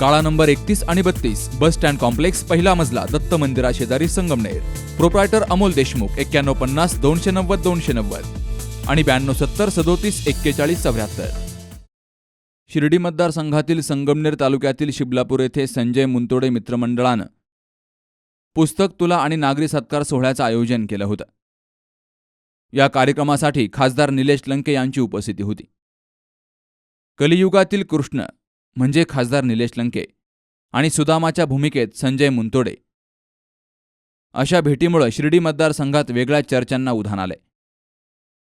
काळा नंबर एकतीस आणि बत्तीस बस स्टँड कॉम्प्लेक्स पहिला मजला दत्त मंदिरा शेजारी संगमनेर. प्रोप्रायटर अमोल देशमुख एक्क्याण्णव पन्नास दोनशे नव्वद दोनशे नव्वद. आणि ब्याण्णव सत्तर सदोतीस एक्केचाळीस चौऱ्याहत्तर. शिर्डी मतदारसंघातील संगमनेर तालुक्यातील शिबलापूर येथे संजय मुंतोडे मित्रमंडळानं पुस्तक तुला आणि नागरी सत्कार सोहळ्याचं आयोजन केलं होतं. या कार्यक्रमासाठी खासदार निलेश लंके यांची उपस्थिती होती. कलियुगातील कृष्ण म्हणजे खासदार निलेश लंके आणि सुदामाच्या भूमिकेत संजय मुंतोडे. अशा भेटीमुळे शिर्डी मतदारसंघात वेगळ्या चर्चांना उधाण आलंय.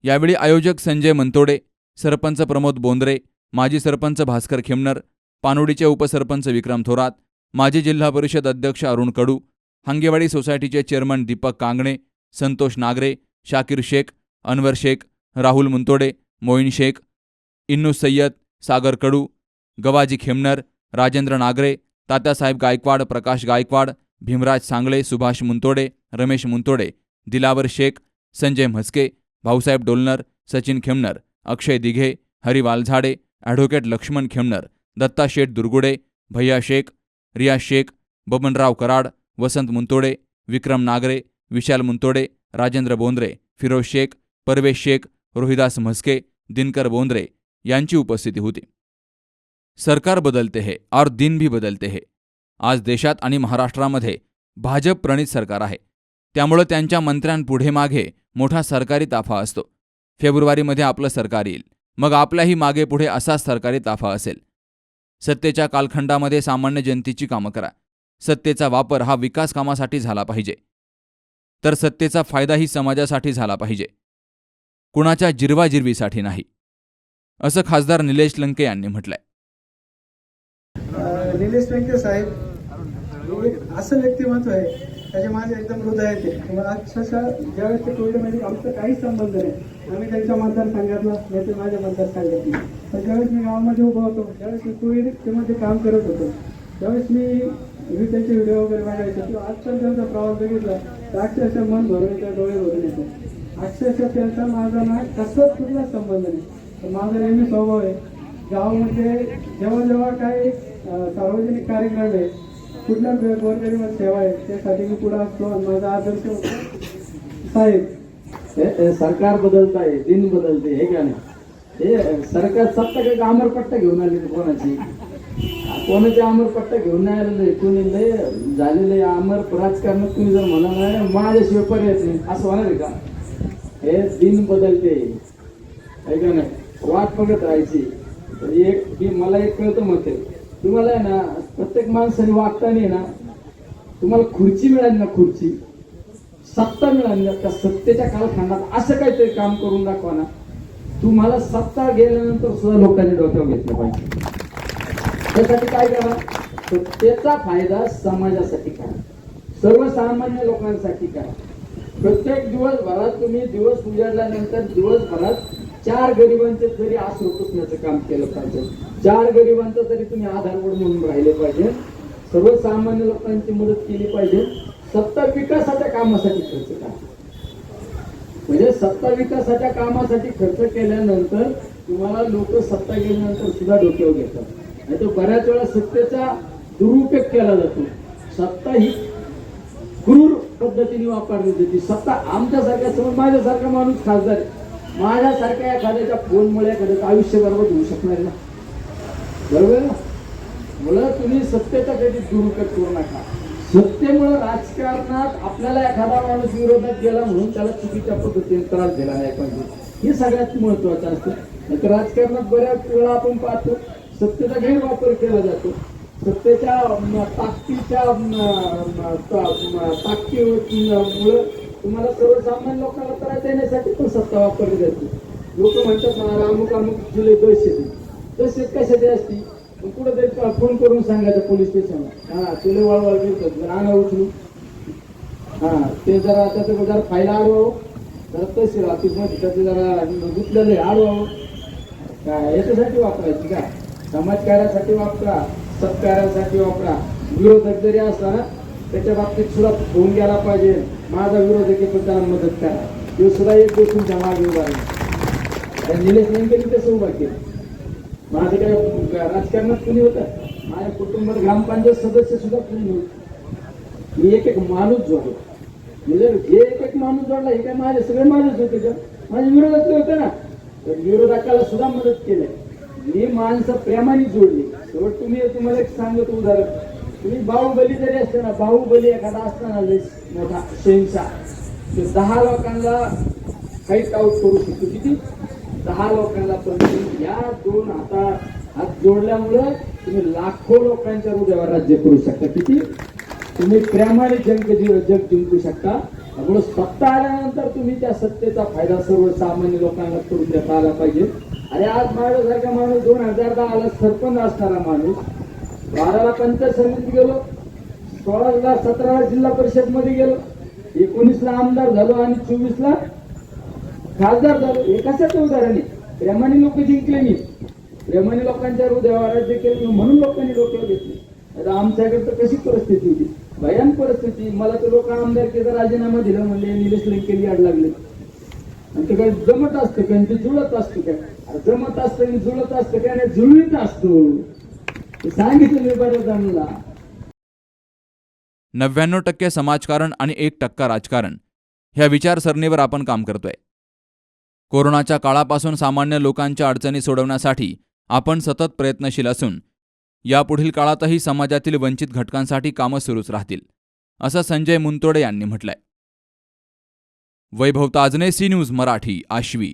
यावेळी आयोजक संजय मंतोडे सरपंच प्रमोद बोंद्रे माजी सरपंच भास्कर खेमनर पानोडीचे उपसरपंच विक्रम थोरात माजी जिल्हा परिषद अध्यक्ष अरुण कडू हंगेवाडी सोसायटीचे चेअरमन दीपक कांगणे संतोष नागरे शाकीर शेख अनवर शेख राहुल मुंतोडे मोईन शेख इन्नू सय्यद सागर कडू गवाजी खेमनर राजेंद्र नागरे तात्यासाहेब गायकवाड प्रकाश गायकवाड भीमराज सांगळे सुभाष मुंतोडे रमेश मुंतोडे दिलावर शेख संजय म्हस्के भाऊसाहेब डोलनर सचिन खेमनर अक्षय दिघे हरी वालझाडे ॲडव्होकेट लक्ष्मण खेमनर दत्ता शेठ दुर्गुडे भैया शेख रिया शेख बबनराव कराड वसंत मुंतोडे विक्रम नागरे विशाल मुंतोडे राजेंद्र बोंद्रे फिरोज शेख परवेश शेख रोहिदास म्हस्के दिनकर बोंद्रे यांची उपस्थिती होती. सरकार बदलते है और दिन भी बदलते है. आज देशात आणि महाराष्ट्रामध्ये भाजप प्रणित सरकार आहे. त्यामुळं त्यांच्या मंत्र्यांपुढे मागे मोठा सरकारी ताफा असतो. फेब्रुवारीमध्ये आपलं सरकार येईल. मग आपल्याही मागे पुढे असाच सरकारी ताफा असेल. सत्तेच्या कालखंडामध्ये सामान्य जनतेची कामं करा. सत्तेचा वापर हा विकास कामासाठी झाला पाहिजे. तर सत्तेचा फायदाही समाजासाठी झाला पाहिजे. कुणाच्या जिरवाजिरवीसाठी नाही. असं खासदार निलेश लंके यांनी म्हटलंय. निलेश व्यक्ती साहेब असं व्यक्तिमत्व आहे त्याचे माझे एकदम हृदय आहे ते. मला अक्षरशः ज्यावेळेस ते कोविडमध्ये आमचा काहीच संबंध नाही. आम्ही त्यांच्या मतदारसंघातला नाही ते माझ्या मतदारसंघातला. पण ज्यावेळेस मी गावामध्ये उभा होतो त्यावेळेस मी कोविडमध्ये काम करत होतो. त्यावेळेस मी मी त्यांचे व्हिडिओ वगैरे बघायचो. किंवा आजकाल त्यांचा प्रवास बघितला तर अक्षरशः मन भरून येतं डोळे भरून येतो अक्षरशः त्यांचा माझा ना कसलाच कुठलाच संबंध नाही. तर माझा नेहमी स्वभाव आहे गावामध्ये जेव्हा जेव्हा काही सार्वजनिक कार्यक्रम आहे कुठल्या गोरगरीब सेवा आहे त्यासाठी मी पुढे असतो आणि माझा आदर्श साहेब. हे- सरकार बदलत आहे दिन बदलते हे का नाही? हे सरकार सत्ता काही अमरपट्टा घेऊन आली कोणाची? कोणाची अमरपट्टा घेऊन नाही आलेलं? कोणी लय झालेलं आहे अमर राजकारणात तुम्ही जर म्हणाल नाही माझ्याशिवाय पर्यायच नाही. असं होणार आहे का? हे दिन बदलते. आहे का नाही? वाट बघत राहायची. तर एक मला एक कळतं मत आहे. तुम्हाला आहे ना प्रत्येक माणसाने वागताना ना तुम्हाला खुर्ची मिळाली ना खुर्ची सत्ता मिळाली ना त्या सत्तेच्या कालखंडात असं काहीतरी काम करून दाखवा ना. तुम्हाला सत्ता गेल्यानंतर सुद्धा लोकांनी डोक्यावर घेतलं पाहिजे. त्यासाठी काय करा? सत्तेचा फायदा समाजासाठी करा. सर्वसामान्य लोकांसाठी करा. प्रत्येक दिवसभरात तुम्ही दिवस उजाडल्यानंतर दिवसभरात चार गरिबांचे तरी आश्रू पुसण्याचं काम केलं पाहिजे चार गरिबांचा तरी तुम्ही आधारवड म्हणून राहिले पाहिजे. सर्वसामान्य लोकांची मदत केली पाहिजे. सत्ता विकासाच्या कामासाठी खर्च करा. म्हणजे सत्ता विकासाच्या कामासाठी खर्च केल्यानंतर तुम्हाला लोक सत्ता गेल्यानंतर सुद्धा डोक्यावर घेतात. नाही तर बऱ्याच वेळा सत्तेचा दुरुपयोग केला जातो. सत्ता ही क्रूर पद्धतीने वापरली जाते. सत्ता आमच्यासारख्या समोर माझ्यासारखा माणूस खासदार आहे. माझ्यासारख्या एखाद्याच्या फोनमुळे एखाद्याचं आयुष्य बरोबर होऊ शकणार ना? बरोबर ना? मुलं तुम्ही सत्तेचा कधी दुरुपयोग करू नका. सत्तेमुळे राजकारणात आपल्याला एखादा माणूस विरोधात गेला म्हणून त्याला चुकीच्या पद्धतीने त्रास दिला नाही पाहिजे. हे सगळ्यात महत्वाचं असतं. नाहीतर राजकारणात बऱ्याच वेळा आपण पाहतो सत्तेचा गैरवापर केला जातो. सत्तेच्या ताकदीच्या म, ताकदीमुळं तुम्हाला सर्वसामान्य लोकांना त्रास देण्यासाठी पण सत्ता वापरली जाते. लोक म्हणतात मला अमुक अमुक जिल्हे दहशत. दहशत कशाची असती? मग कुठं तरी फोन करून सांगायचं पोलीस स्टेशनला? हा तुला वळवळ मिळतात रांगा उचलू हा ते जरा त्याचं जरा फायला आडवावं हो. जरा तहसील ऑफिसमध्ये त्याचं जरा गुतलेलं आडवावं हो. काय याच्यासाठी वापरायची का? समाजकार्यासाठी वापरा सत्कार्यासाठी वापरा. विरोधक जरी असला ना त्याच्या बाबतीत सुद्धा होऊन गेला पाहिजे. माझा विरोधक आहे पण त्याला मदत करा. तो सुद्धा एक गोष्ट तुमच्या मागे उभा राहील निलेश लंकेने तसं उभा केलं? माझं काय राजकारणात कुणी होतं? माझ्या कुटुंबात ग्रामपंचायत सदस्य सुद्धा कुणी नव्हते. मी एक एक माणूस जोडला. म्हणजे हे एक एक माणूस जोडला हे काय माझे सगळे माणूस होते का? माझे विरोधातले होते ना. तर विरोधकाला सुद्धा मदत केली. मी माणसं प्रेमाने जोडली. शेवट तुम्ही तुम्हाला एक सांगतो उदाहरण. तुम्ही बाहुबली जरी असते ना बाहुबली एखादा असताना लय मोठा शहनशाह ते दहा लोकांना फाईट आउट करू शकतो. किती? दहा लोकांना पण. या दोन हाता हात जोडल्यामुळं तुम्ही लाखो लोकांच्या हृदयावर राज्य करू शकता. किती? तुम्ही प्रेमाने जग जग जिंकू शकता. त्यामुळे सत्ता आल्यानंतर तुम्ही त्या सत्तेचा फायदा सर्वसामान्य लोकांना करून देता आला पाहिजे. अरे आज माझ्यासारखा माणूस दोन हजार आला सरपंच असणारा माणूस बाराला पंचायत समितीत गेलो सोळाला सतराला जिल्हा परिषदमध्ये गेलो एकोणीसला आमदार झालो आणि चोवीसला खासदार झालो. हे कशाचं उदाहरण आहे? प्रेमाने लोक जिंकले मी. प्रेमाने लोकांच्या हृदयावर राज्य केलं म्हणून लोकांनी डोक्यावर घेतले. आता आमच्याकडे तर कशी परिस्थिती होती? भयान परिस्थिती. मला तर लोक आमदारकीचा राजीनामा दिला म्हणले निलेश लंकेली आड लागले. आणि ते काय जमत असतं काय आणि ते जुळत असतं काय जमत असतं आणि जुळत असतं काय आणि जुळवीत असतो. सांगितलं बऱ्याच नव्याण्णव टक्के समाजकारण आणि एक टक्का राजकारण. ह्या विचारसरणीवर आपण काम करतोय. कोरोनाच्या काळापासून सामान्य लोकांच्या अडचणी सोडवण्यासाठी आपण सतत प्रयत्नशील असून यापुढील काळातही समाजातील वंचित घटकांसाठी कामं सुरूच राहतील असं संजय मुंतोडे यांनी म्हटलंय. Vaibhav Tajne C news Marathi Ashvi.